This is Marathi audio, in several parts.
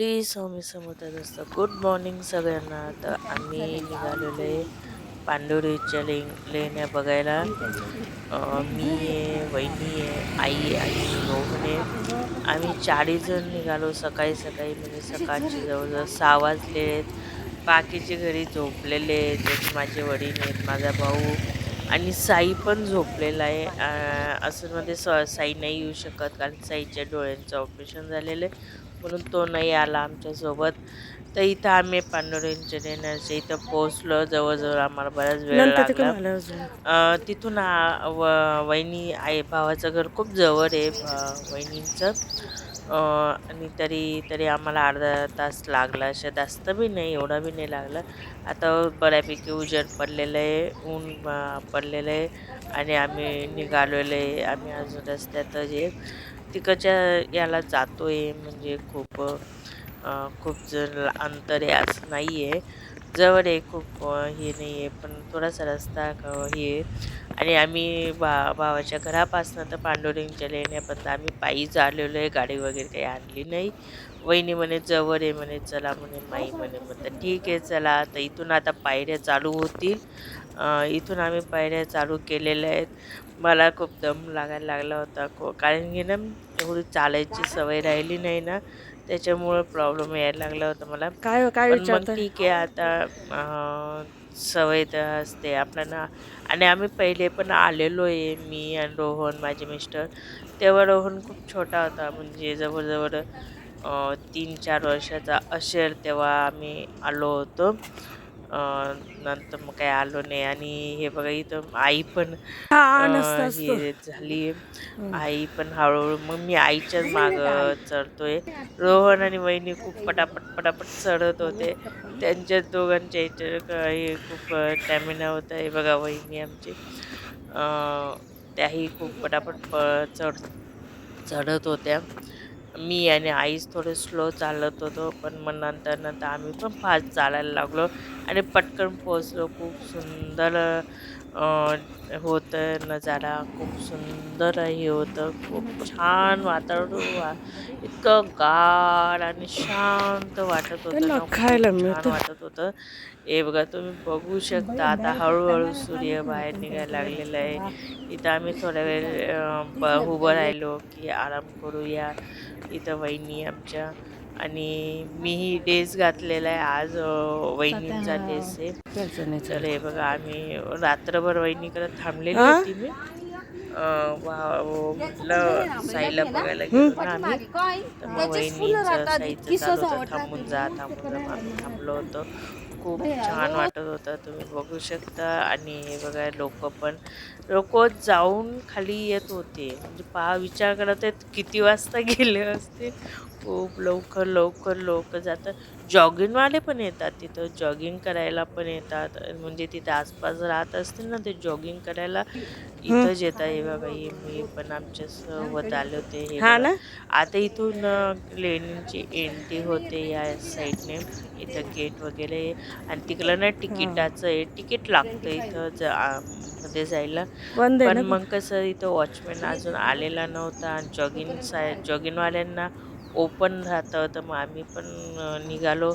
श्री स्वामी समर्थ असतं गुड मॉर्निंग सगळ्यांना. तर आम्ही निघालेलो आहे पांडुरीच्या ले लेण्या बघायला. मी आहे वहिनी आहे आई आणि रोहन आहे. आम्ही चाळीसजण निघालो सकाळी सकाळी म्हणजे सकाळचे जवळजवळ सहा वाजले आहेत. बाकीचे घरी झोपलेले आहेत माझे वडील आहेत माझा भाऊ आणि साई पण झोपलेला आहे. असं मध्ये स साई नाही येऊ शकत कारण साईच्या डोळ्यांचं ऑपरेशन झालेलं आहे. म्हणून तो नाही आला आमच्यासोबत. तर इथं आम्ही पांडुरंगच्या देण्याच्या इथं पोहोचलो. जवळजवळ आम्हाला बराच वेळ नंतर ते लागला. अजून? अं, तिथून आ- व- वहिनी आई भावाचं घर खूप जवळ आहे वहिनींचं. आणि तरी तरी आम्हाला अर्धा तास लागला. असं जास्त बी नाही एवढा बी नाही लागला. आता बऱ्यापैकी उजेड पडलेलं आहे ऊन पडलेलं आहे आणि आम्ही निघालेलो. आहे आम्ही अजून रस्त्यात जे तिकडच्या याला जातो आहे म्हणजे खूप खूप जर अंतर आहे. असं नाही आहे जवळ आहे खूप हे नाही आहे पण थोडासा रस्ता हे आहे. आणि आम्ही बा भावाच्या घरापासनं तर पांडुरंगच्या लेण्यापर्यंत आम्ही पायी चाललेलो आहे गाडी वगैरे काही आणली नाही. वहिनी म्हणे जवळ आहे म्हणे चला म्हणे माई म्हणे म्हटलं ठीक आहे चला. तर इथून आता पायऱ्या चालू होतील. इथून आम्ही पायऱ्या चालू केलेल्या आहेत. मला खूप दम लागायला लागला होता को कारण की ना एवढी चालायची सवय राहिली नाही ना त्याच्यामुळं प्रॉब्लेम यायला लागला होता मला. काय काय पण मग विचारताय? ठीक आहे आता अं, सवय तर असते आपल्याला. आणि आम्ही पहिले पण आलेलो आहे मी आणि रोहन माझे मिस्टर. तेव्हा रोहन खूप छोटा होता म्हणजे जवळजवळ अं, तीन चार वर्षाचा असेल तेव्हा आम्ही आलो होतो. नंतर मग काही आलो नाही. आणि हे बघा इथं आई पण हा अं, हे झाली. आई पण हळूहळू मग मी आईच्याच माग चढतोय. रोहन आणि वहिनी खूप पटापट पटापट चढत होते. त्यांच्या दोघांच्या इथे हे खूप टॅमिना होता. हे बघा वहिनी आमची. अं, त्याही खूप पटापट प- चढ चढत होत्या. मी आणि आईच थोडे स्लो चालत होतो पण मग नंतर नंतर आम्ही पण फास्ट चालायला लागलो आणि पटकन पोचलो खूप सुंदर होतं नजारा. खूप सुंदर हे होतं. खूप छान वातावरण वा इतकं गाढ आणि शांत वाटत होतं. खायला छान. वाटत होतं. हे बघा तुम्ही बघू शकता. आता हळूहळू सूर्य बाहेर निघायला लागलेला आहे. इथं आम्ही थोड्या वेळ उभं राहिलो की आराम करूया. इथं वहिनी आमच्या. आणि मीही ड्रेस घातलेला आहे. आज वहिनींचा ड्रेस आहे. तर हे बघा आम्ही रात्रभर वहिनीकडे थांबलेली? होती मी. म्हटलं साईला बघायला गेलो ना आम्ही. तर मग वहिनीचं साईचं थांबून जा थांबून जा थांबलो होतो. खूप छान वाटत होतं तुम्ही बघू शकता. आणि हे बघा लोक पण लोक जाऊन खाली येत होते. म्हणजे पहा विचार करत आहेत किती वाजता गेले असते खूप लवकर लवकर लोक जातात. जॉगिंगवाले पण येतात तिथं जॉगिंग करायला पण येतात. म्हणजे तिथे आसपास राहत असतील ना ते जॉगिंग करायला इथंच येतात हे बघा हे मी पण आमच्यासोबत आले होते हे हा बघा. ना? आता इथून अ, लेणीची एंट्री होते या साईडने. इथं गेट वगैरे आहे. आणि तिकडं ना तिकिटाचं आहे. तिकीट लागतं इथं ज जायला. बंद आहे पण ना मग कसं इथं वॉचमॅन अजून आलेला नव्हता. आणि जॉगिंग साय जॉगिंगवाल्यांना ओपन राहतं तर मग आम्ही पण निघालो.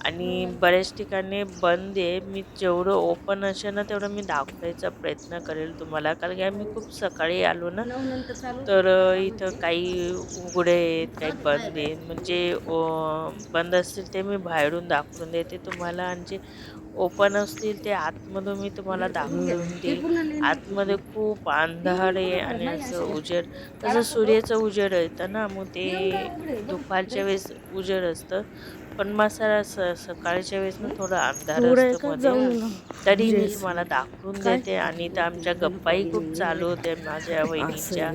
आणि बऱ्याच ठिकाणी बंद आहे. मी जेवढं ओपन असेल ना तेवढं मी दाखवायचा प्रयत्न करेल तुम्हाला. कारण की आम्ही खूप सकाळी आलो ना तर इथं काही उघडे आहेत काही बंद आहेत म्हणजे बंद असतील ते मी बाहेरून दाखवून देते तुम्हाला. आणि जे ओपन असतील ते आतमधून मी तुम्हाला दाखवून देईल आतमध्ये खूप अंधार आहे आणि असं उजेड. कसं सूर्याचं उजेड येतं ना मग ते दुपारच्या वेळेस उजेड असतं. पण स सकाळच्या वेळेस ना थोडं अंधार असतं तरी मी. तुम्हाला दाखवून? देते. आणि इथं आमच्या गप्पाही खूप चालू होत्या माझ्या वहिनीच्या.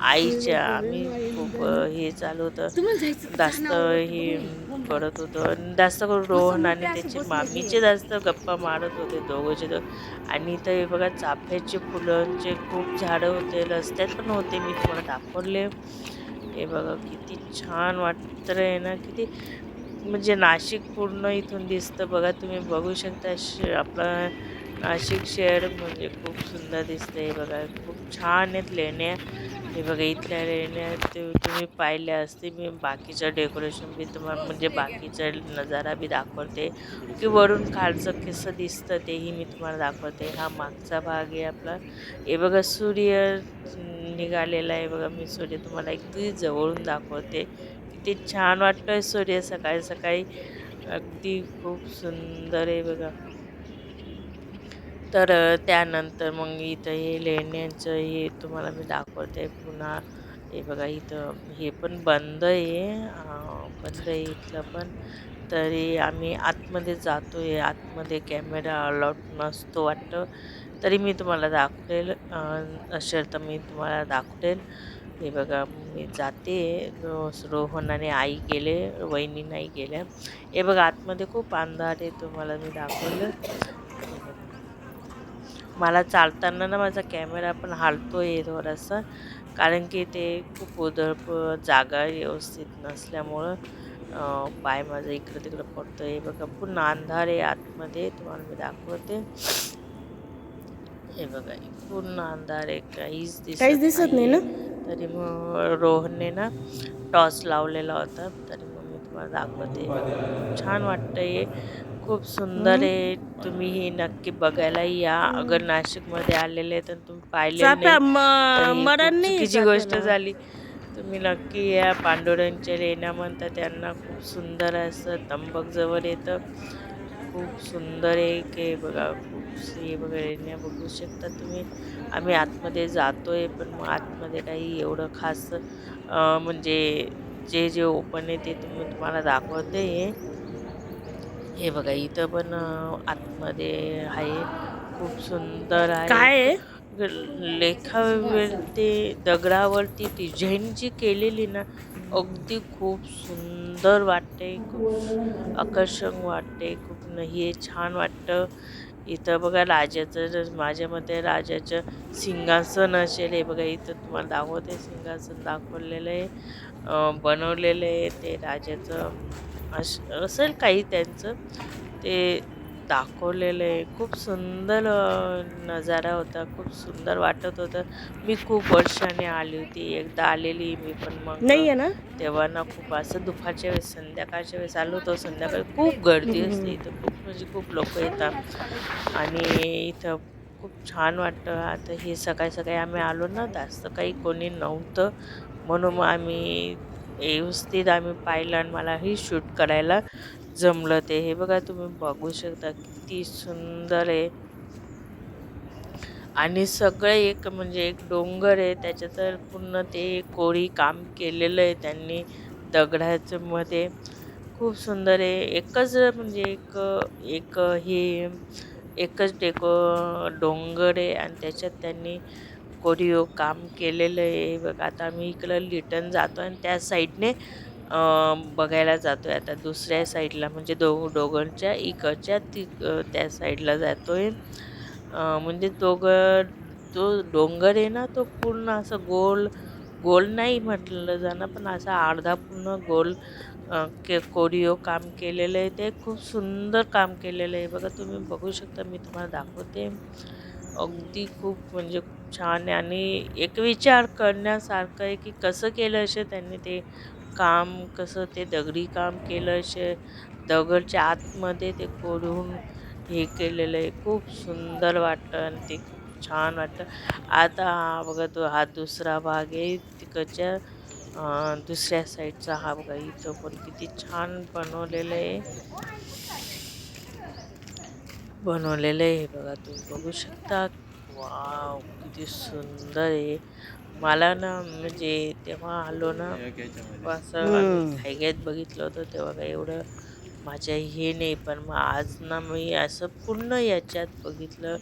आईच्या आम्ही खूप हे चालू होतं. जास्त हे करत होतो. जास्त करून रोहन आणि त्याची मामीचे जास्त गप्पा मारत होते दोघंचे दोघ आणि इथं हे बघा चाफ्याचे फुलांचे खूप झाडं होते रस्त्यात पण होते. मी तुम्हाला दाखवले. हे बघा किती छान वाटत आहे ना किती म्हणजे नाशिक पूर्ण इथून दिसतं. बघा तुम्ही बघू शकता आपलं आशिक शहर म्हणजे खूप सुंदर दिसते बघा. खूप छान आहेत लेण्या. हे बघा इथल्या लेण्या ते तुम्ही पाहिल्या असते मी बाकीचं डेकोरेशन बी तुम्हाला म्हणजे बाकीचा नजारा बी दाखवते. की वरून खालचं कसं दिसतं तेही मी तुम्हाला दाखवते. हा मागचा भाग आहे आपला. हे बघा सूर्य निघालेला आहे. बघा मी सूर्य तुम्हाला अगदी जवळून दाखवते. किती छान वाटतं सूर्य सकाळी सकाळी. अगदी खूप सुंदर आहे बघा. तर त्यानंतर मग इथं हे लेण्यांचं हे तुम्हाला मी दाखवते पुन्हा. हे बघा इथं हे पण बंद आहे. बंद आहे इथलं पण. तरी आम्ही आतमध्ये जातो आहे आतमध्ये कॅमेरा अलॉट नसतो वाटतं. तरी मी तुम्हाला दाखवेल. असेल तर मी तुम्हाला दाखवेल. हे बघा मी जाते. रोहन आणि आई गेले वहिनी नाही गेल्या. हे बघा आतमध्ये खूप अंधार आहे. तुम्हाला मी दाखवलं. मला चालताना ना माझा कॅमेरा पण हालतो आहे थोडासा. कारण की ते खूप उधळप जागा व्यवस्थित नसल्यामुळं पाय माझं इकडं तिकडं पडतो आहे बघा पुन्हा अंधार आहे आतमध्ये. तुम्हाला मी दाखवते. हे बघा पूर्ण अंधार आहे. काहीच दिसत काहीच दिसत नाही ना? तरी मग रोहनने ना टॉस लावलेला होता. तरी मग मी तुम्हाला दाखवते. छान वाटतंय खूप सुंदर आहे. तुम्ही हे नक्की बघायला या. अगर नाशिकमध्ये आलेले तर तुम्ही पाहिले चुकीची गोष्ट. झाली. तुम्ही नक्की या. पांडुरंगच्या लेण्या म्हणता त्यांना खूप सुंदर असं तंबक जवळ येतं. खूप सुंदर आहे की बघा खूप हे बघा लेण्या बघू शकता तुम्ही. आम्ही आतमध्ये जातोय पण मग आतमध्ये काही एवढं खास म्हणजे जे जे ओपन आहे ते तुम्ही तुम्हाला दाखवते हे बघा इथं पण आतमध्ये आहे. खूप सुंदर आहे. काय लेखावरती दगडावरती डिझाईन जी केलेली ना अगदी खूप सुंदर वाटते खूप आकर्षक वाटते खूप हे छान वाटतं. इथं बघा राजाचं माझ्या मते राजाचं सिंहासन असेल हे बघा इथं तुम्हाला दाखवते सिंहासन दाखवलेलं आहे बनवलेलं आहे ते राजाचं. अस असेल काही त्यांचं. ते दाखवलेलं आहे. खूप सुंदर नजारा होता. खूप सुंदर वाटत होतं. मी खूप वर्षाने आली होती. एकदा आलेली मी पण मग नाही आहे ना? तेव्हा ना खूप असं दुपारच्या वेळेस संध्याकाळच्या वेळेस आलो होतो. संध्याकाळी खूप गर्दी. असते इथं. खूप म्हणजे खूप लोक येतात. आणि इथं खूप छान वाटतं. आता हे सकाळी सकाळी आम्ही आलो ना जास्त काही कोणी नव्हतं. म्हणून मग आम्ही व्यवस्थित आम्ही पाहिलं आणि मलाही शूट करायला जमलं ते. हे बघा तुम्ही बघू शकता किती सुंदर आहे. आणि सगळं एक म्हणजे एक डोंगर आहे. त्याच्यात पूर्ण ते कोरी काम केलेलं आहे त्यांनी दगडाचं मध्ये. खूप सुंदर आहे. एकच म्हणजे एक एक हे एकच डेको डोंगर आहे आणि त्याच्यात त्यांनी कोरिओ काम केलेलं आहे. बघ आता मी इकडं लिटन जातो आणि त्या साईडने बघायला जातो आहे आता दुसऱ्या साईडला म्हणजे दो दोघांच्या इकडच्या ती त्या साईडला जातो आहे म्हणजे दोघं जो डोंगर आहे ना तो पूर्ण असं गोल गोल नाही म्हटलं जाणं पण असा अर्धा पूर्ण गोल के कोरिओ काम केलेलं आहे. ते खूप सुंदर काम केलेलं आहे. बघा तुम्ही बघू शकता मी तुम्हाला दाखवते. अगदी खूप म्हणजे खूप छान आहे. आणि एक विचार करण्यासारखं आहे की कसं केलं असे त्यांनी ते काम कसं ते दगडी काम केलं असे दगडच्या आतमध्ये ते कोरून हे केलेलं आहे. खूप सुंदर वाटतं आणि ते खूप छान वाटतं आता हा बघा तो हा दुसरा भाग आहे. तिकडच्या दुसऱ्या साईडचा हा बघा इथं पण किती छान बनवलेलं आहे. बनवलेलं आहे हे बघा तुम्ही बघू शकता. वाव किती सुंदर आहे. मला ना म्हणजे तेव्हा आलो ना असं आम्ही घाईघाईत बघितलं होतं तेव्हा काही एवढं माझ्या हे नाही पण मग आज ना मी असं पूर्ण याच्यात बघितलं.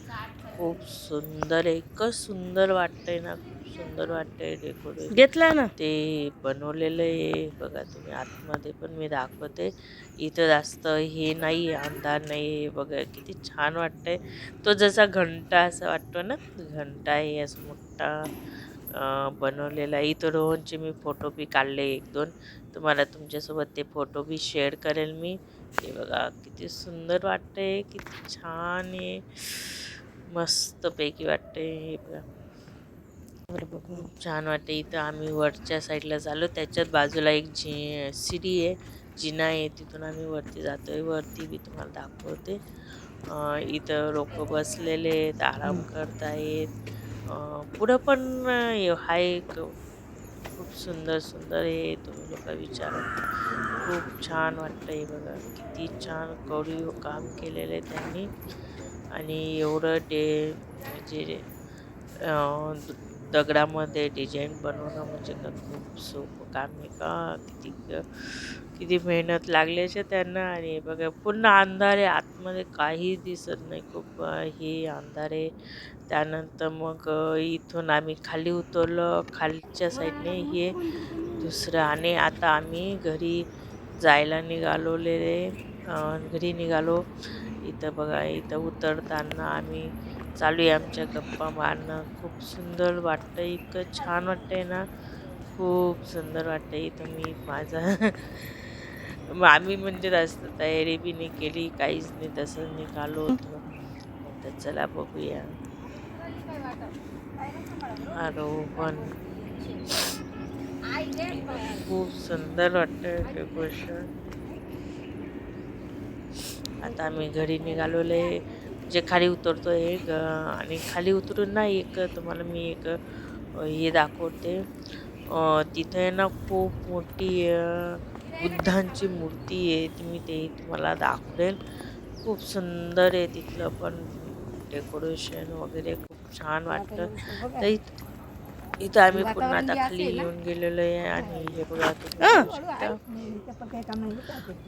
खूप सुंदर आहे. इतकं सुंदर वाटतंय ना. सुंदर वाटतंय डेकोरेशन घेतला ना? ते बनवलेलं आहे. बघा तुम्ही आतमध्ये पण मी दाखवते. इथं जास्त हे नाही अंधार नाही आहे बघा किती छान वाटतंय. तो जसा घंटा असं वाटतो ना घंटा आहे असं मोठा बनवलेला आहे. इथं रोहनचे मी फोटो बी काढले एक दोन. तुम्हाला तुमच्यासोबत ते फोटो बी शेअर करेल मी. हे बघा किती सुंदर वाटतंय किती छान आहे. मस्तपैकी वाटते हे बघा. खूप छान वाटते इथं आम्ही वरच्या साईडला चाललो त्याच्याच बाजूला एक जी सिडी आहे. जिना आहे. तिथून आम्ही वरती जातोय. वरती मी तुम्हाला दाखवते. इथं लोक बसलेले आहेत. आराम करतायत. अं, पुढं पण हाय एक खूप सुंदर सुंदर आहे तुम्ही लोक विचारा. खूप छान वाटतंय बघा. किती छान कोरीव काम केलेलं आहे त्यांनी. आणि एवढं डे म्हणजे दगडामध्ये डिझाईन बनवणं म्हणजे का खूप सोपं काम आहे का? किती किती मेहनत लागल्याचे त्यांना आणि बघा पुन्हा अंधारे आतमध्ये काही दिसत नाही खूप हे अंधारे त्यानंतर मग इथून आम्ही खाली उतरलो. खालच्या साईडने हे दुसरं आणि आता आम्ही घरी जायला निघालोलेले घरी निघालो. इथं बघा इथं उतरताना आम्ही चालू आहे आमच्या गप्पा मारणं. खूप सुंदर वाटतं. इतकं छान वाटतंय ना. खूप सुंदर वाटतं इथं मी माझा. आम्ही म्हणजे जास्त तयारी बी नाही केली काहीच नाही तसं निघालो होतो. तर चला बघूया. आरोहण. खूप सुंदर वाटतं डेकोरेशन आता आम्ही घरी निघालोले. जे खाली उतरतोय ग आणि खाली उतरून ना एक तुम्हाला मी एक हे दाखवते. तिथे आहे ना खूप मोठी बुद्धांची मूर्ती आहे ती मी ते तुम्हाला दाखवेल. खूप सुंदर आहे तिथलं पण डेकोरेशन वगैरे खूप छान वाटतं तर इथं आम्ही पुन्हा आता खाली येऊन गेलेलो आहे आणि हे. बघा तुम्ही.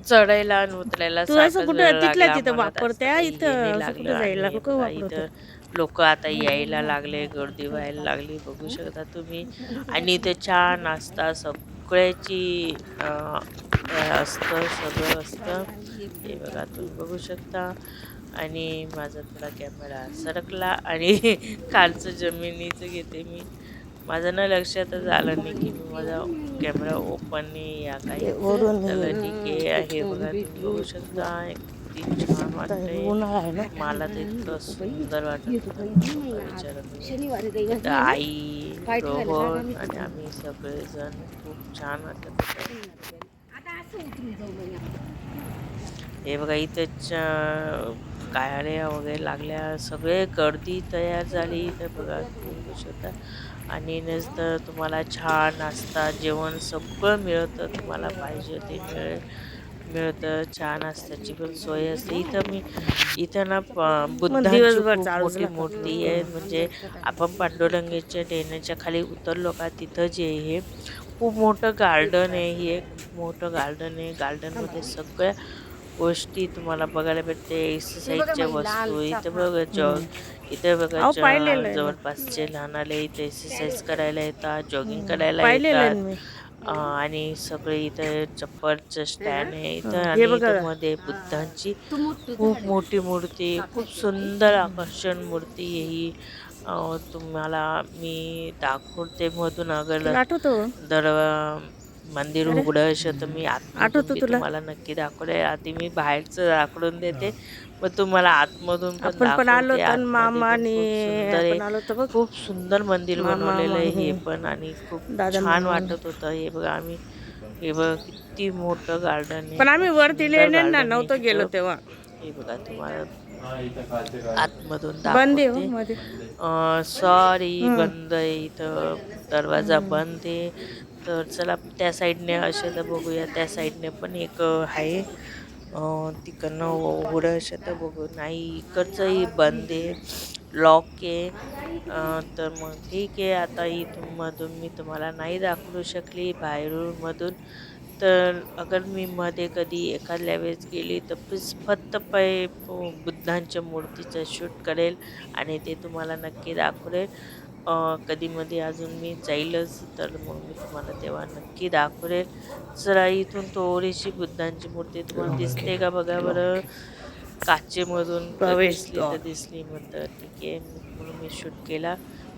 चढायला आणि उतरायला तिथल्या तिथं आम्हाला, वापरते, जास्त काही इथं हे जायला लोक आता यायला लागले गर्दी व्हायला लागली बघू शकता तुम्ही. आणि इथे चहा नाश्ता सगळ्याची असतं सगळं असतं. हे बघा तुम्ही बघू शकता. आणि माझा थोडा कॅमेरा सरकला आणि खालचं जमिनीचं घेते मी. माझं ना लक्षातच आलं नाही की मी माझा कॅमेरा ओपन नाही या काही सगळं ठीक आहे हे बघा तुम्ही बघू शकता. किती छान वाटतंय. मला तर इतकं सुंदर वाटत होतं, आई रोहन आणि आम्ही सगळेजण खूप छान वाटत होतं. हे बघा इथे गाड्या वगैरे लागल्या. सगळे गर्दी तयार झाली. इथे बघा शकता. आणि नंतर तुम्हाला छान नाश्ता जेवण सगळं मिळतं तुम्हाला पाहिजे ते मिळेल. मिळतं छान नाश्त्याची पण सोय असते. इथं मी इथं ना बुद्धांची मोठी. मूर्ती आहे. म्हणजे आपण पांडुरंगेच्या डेण्याच्या खाली उतरलो का तिथं जे हे खूप मोठं गार्डन आहे. हे खूप मोठं गार्डन आहे. गार्डनमध्ये सगळ्या गोष्टी तुम्हाला बघायला भेटते एक्सरसाइजच्या वस्तू इथे बघा जॉग इथे बघा. जवळपासचे लहान आले इथे एक्सरसाइज करायला येतात जॉगिंग करायला येतात. आणि सगळे इथे चप्पलचं स्टँड आहे इथं आणि मध्ये बुद्धांची खूप मोठी मूर्ती खूप सुंदर आकर्षण मूर्ती ही. तुम्हाला मी दाखवते मधून अगर दर मंदिर उघडं तर मी आठवतं तुला? तुम्हाला नक्की दाखवलंय. आधी मी बाहेरचं दाखवून देते. मग तुम्हाला आतमधून पण आपण पण आलो मामा आणि खूप सुंदर मंदिर बनवलेलं आहे हे. पण आणि खूप दादा, छान. वाटत होतं. हे बघा आम्ही हे बघा किती मोठं गार्डन आहे. पण आम्ही लेण्यांना garden आहे नव्हतं गेलो. तेव्हा. हे बघा तुम्हाला आतमधून बंद सॉरी हं. बंद आहे इथं. दरवाजा बंद आहे. तर चला त्या साईडने असे तर बघूया. त्या साईडने पण एक आहे. तिकडनं उघडं असे तर बघू. नाही इकडचंही बंद आहे. लॉक आहे. तर मग ठीक आहे. आता इथून मधून मी तुम्हाला नाही दाखवू शकली बाहेरूनमधून. तर अगर मी मध्ये कधी एखाद्या वेळेस गेली तर प्लीज फक्त पै बुद्धांच्या मूर्तीचं शूट करेल आणि ते तुम्हाला नक्की दाखवेल. अं, कधी मध्ये अजून मी जाईलच तर मग मी तुम्हाला तेव्हा नक्की दाखवेल. जरा इथून थोडीशी बुद्धांची मूर्ती तुम्हाला दिसते का बघा बरं. काचेमधून प्रवेश दिसली तर. दिसली म्हणतं ठीक आहे. म्हणून मी शूट केला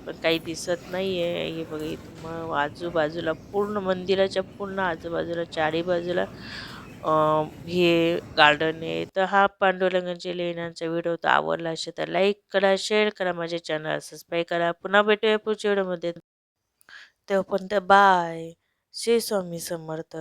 पण काही दिसत नाही आहे हे बघा इथं मग आजूबाजूला पूर्ण मंदिराच्या पूर्ण आजूबाजूला चारी बाजूला अ, हे गार्डन आहे. तर हा पांडुरंगाच्या लेण्यांचा व्हिडिओ तर आवडला असेल तर लाईक करा, शेअर करा, माझे चॅनल सबस्क्राईब करा. पुन्हा भेटूया पुढच्या व्हिडिओमध्ये. तोपर्यंत बाय. श्री स्वामी समर्थ.